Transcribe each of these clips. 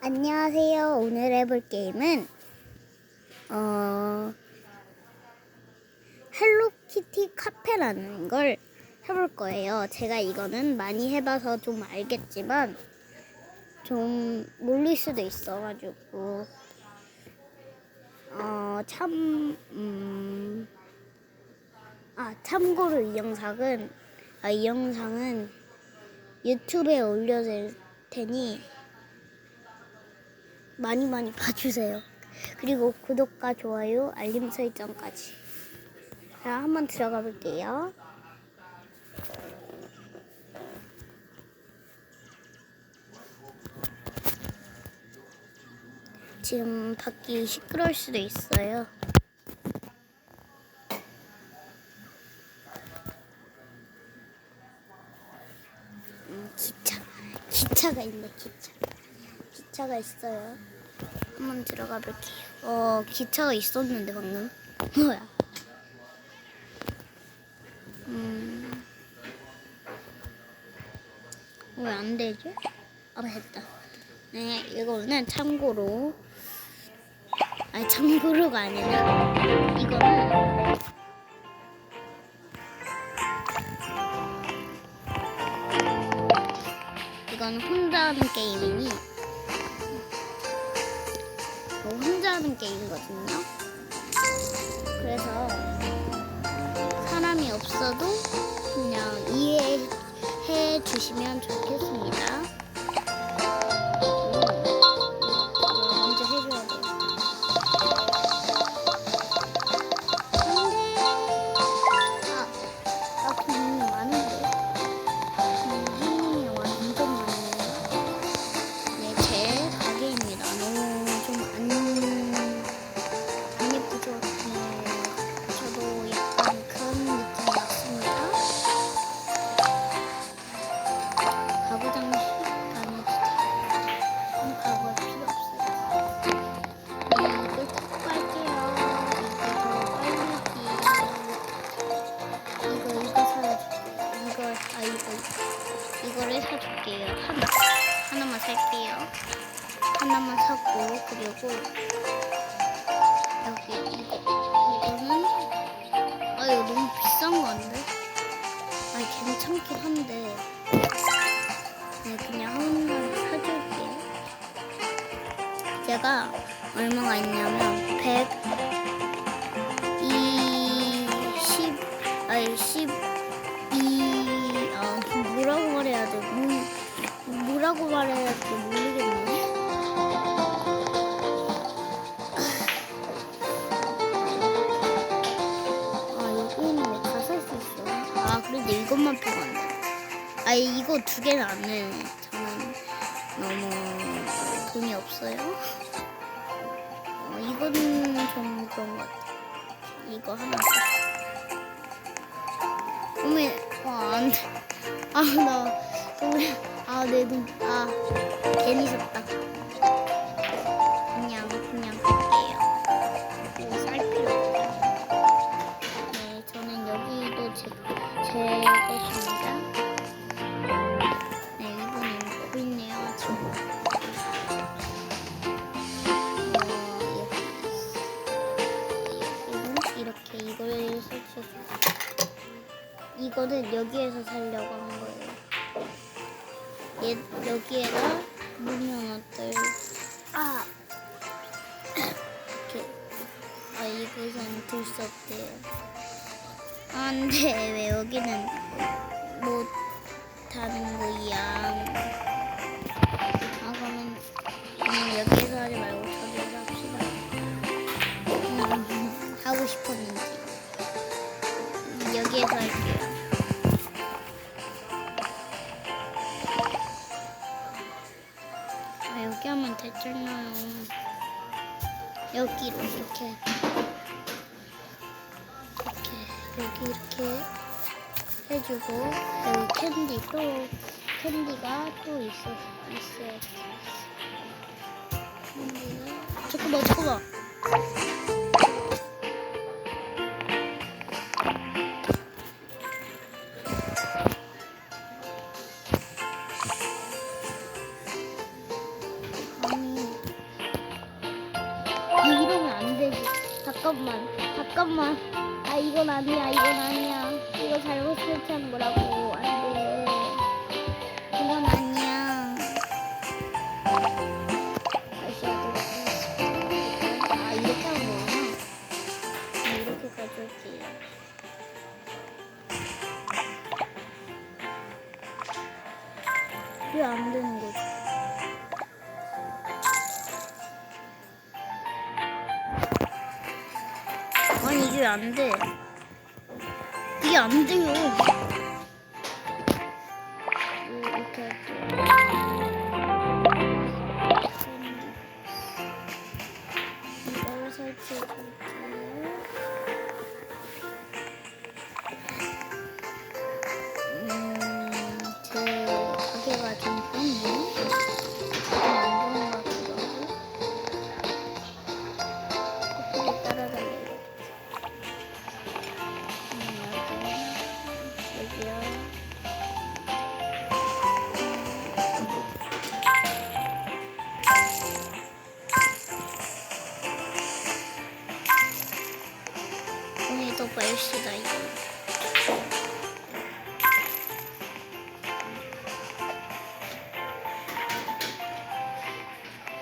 안녕하세요. 오늘 해볼 게임은 어 헬로키티 카페라는 걸 해볼 거예요. 제가 이거는 많이 해봐서 좀 알겠지만 좀 모를 수도 있어가지고 어참 음, 아 참고로 이 영상은 아, 이 영상은 유튜브에 올려질 테니 많이 많이 봐주세요. 그리고 구독과 좋아요, 알림 설정까지. 자, 한번 들어가 볼게요. 지금 밖이 시끄러울 수도 있어요. 음, 기차. 기차가 있네, 기차. 기차가 있어요. 한번 들어가 볼게요. 어, 기차가 있었는데 방금. 뭐야? 음. 왜 안 되지? 아, 됐다. 네, 이거는 참고로. 아니, 참고로가 아니라. 이거는. 이건 혼자 하는 게임이니. 뭐 혼자 하는 게임이거든요. 그래서 사람이 없어도 그냥 이해해 주시면 좋겠습니다. 아 괜찮긴 한데. 네 그냥 하나만 사줄게요. 제가 얼마가 있냐면 100 20 아니 10 이, 아, 뭐라고 말해야 돼? 뭐, 뭐라고 말해야 될 이거 두 개는 안 해. 저는 너무 돈이 없어요. 어, 이거는 좀 그런 것 같아. 이거 하나 더. 어머, 와, 안 돼. 아, 나, 너무, 아, 내 눈, 아, 괜히 샀다. 이거는 여기에서 살려고 한 거예요. 얘 여기에다 어떨? 아 이렇게 아 이것은 들 수 없대요. 안돼 왜 여기는 못 타는 거야? 아 그러면 그냥 여기에서 하지 말고 저기서 합시다. 음, 하고 싶었는지 음, 여기에서 할게요. 아 여기 하면 됐잖아요. 여기로 이렇게 이렇게 여기 이렇게 해주고 여기 캔디 또 캔디가 또 있어 있어요. 캔디가 잠깐만 잠깐만. 안 돼. 이게 안 돼요.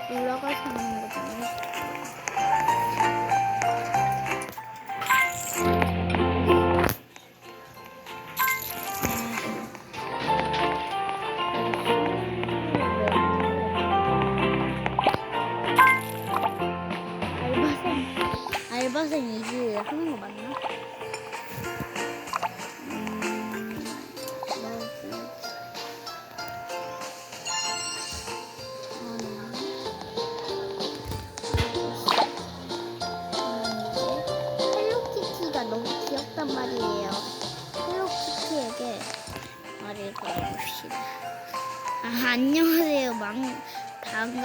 올라가서 하는 거잖아.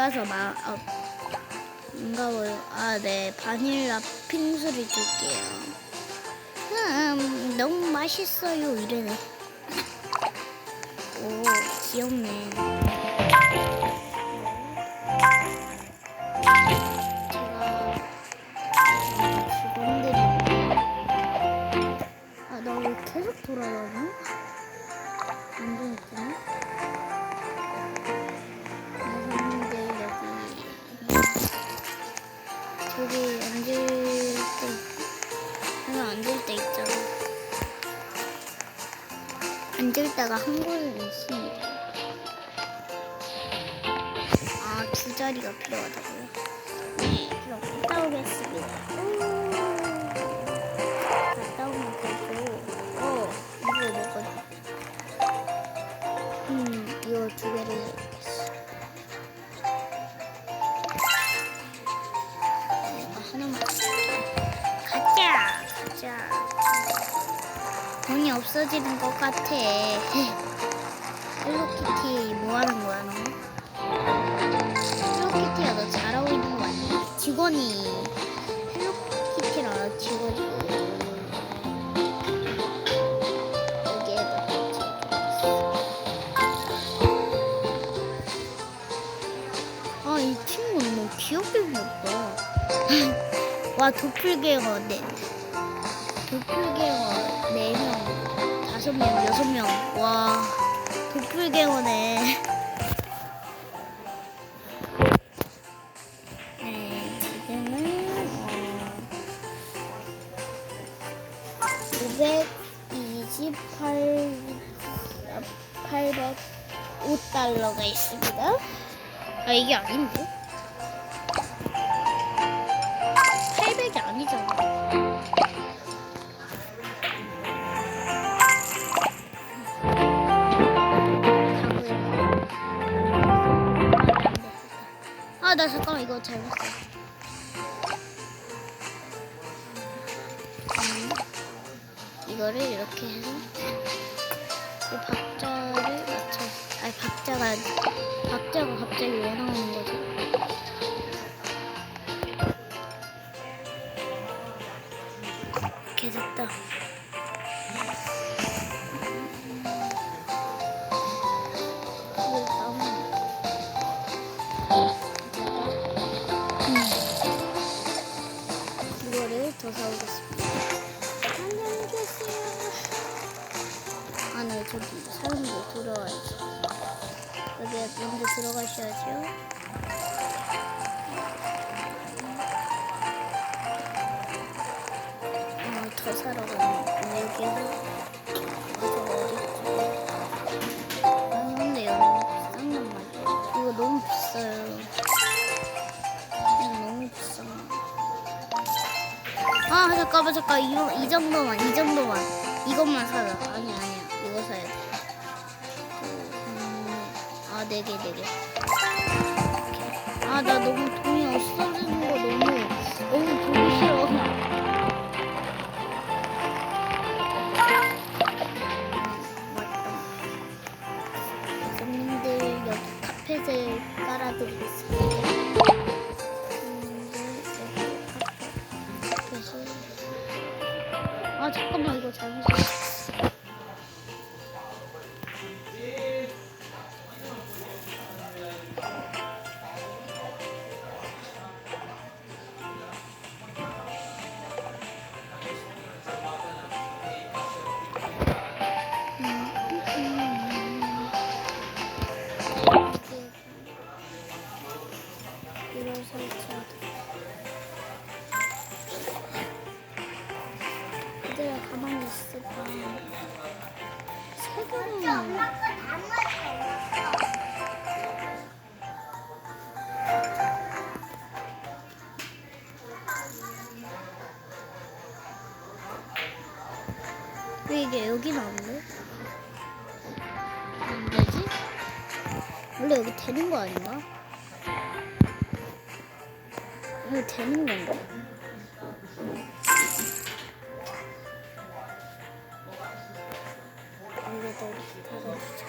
반가서 마, 어, 반가워요. 아, 네. 바닐라 핑수를 줄게요. 음, 너무 맛있어요. 이래네. 오, 귀엽네. 제가 직원들인데 아나 왜 계속 돌아다녀? 완전 웃기네 저기 앉을 때 여기 앉을 때 있잖아 앉을 때가 한 곳에 있습니다 아 두 자리가 필요하다고요? 네, 그럼 갔다 오겠습니다. 오, 갔다 오면 되고, 어, 이거 먹어줘. 음, 이거 두 개를 없어지는 것 같아. 헬로키티 뭐 하는 거야, 너? 헬로키티가 너 잘하고 있는 거 아니야? 직원이 헬로키티를 알아 직원이 아이 친구는 너무 귀엽게 생겼다 와 도플갱어 네 도플 도플갱어네 네, 지금은 어, 528 805달러가 있습니다. 아 이게 아닌데? 800이 아니잖아. 아, 나 잠깐만 이거 잘못했어. 음, 이거를 이렇게 해서 이 박자를 맞춰. 아니 박자가 박자가 갑자기 왜 나오는 거지? 이거. 아 잠깐만 잠깐 이거 이 정도만 이 정도만 이것만 사자. 아니 아니야 이거 사야 돼. 아네 개 네 개. 아 나 너무 돈이 없어 이게 여기 나오는데? 안 되지? 원래 여기 되는 거 아닌가? 이거 되는 건가? 여기다 이렇게 달아주자.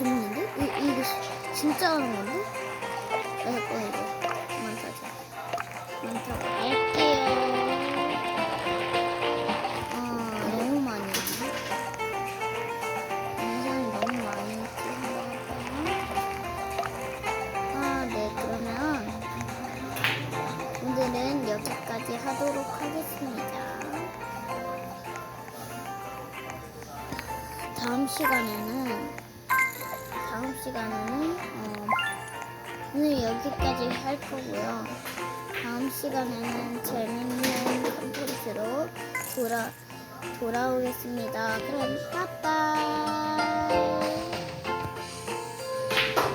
재밌는데? 이, 이거 시- 진짜 하는 건데? 나 잠깐 이거. 그만 타고 갈게요. 아 너무 많이 했네. 영상이 너무 많이 찍었나 아네 그러면 오늘은 여기까지 하도록 하겠습니다. 다음 시간에는 시간에는 어, 오늘 여기까지 할 거고요. 다음 시간에는 재밌는 컨텐츠로 돌아 돌아오겠습니다. 그럼 빠빠.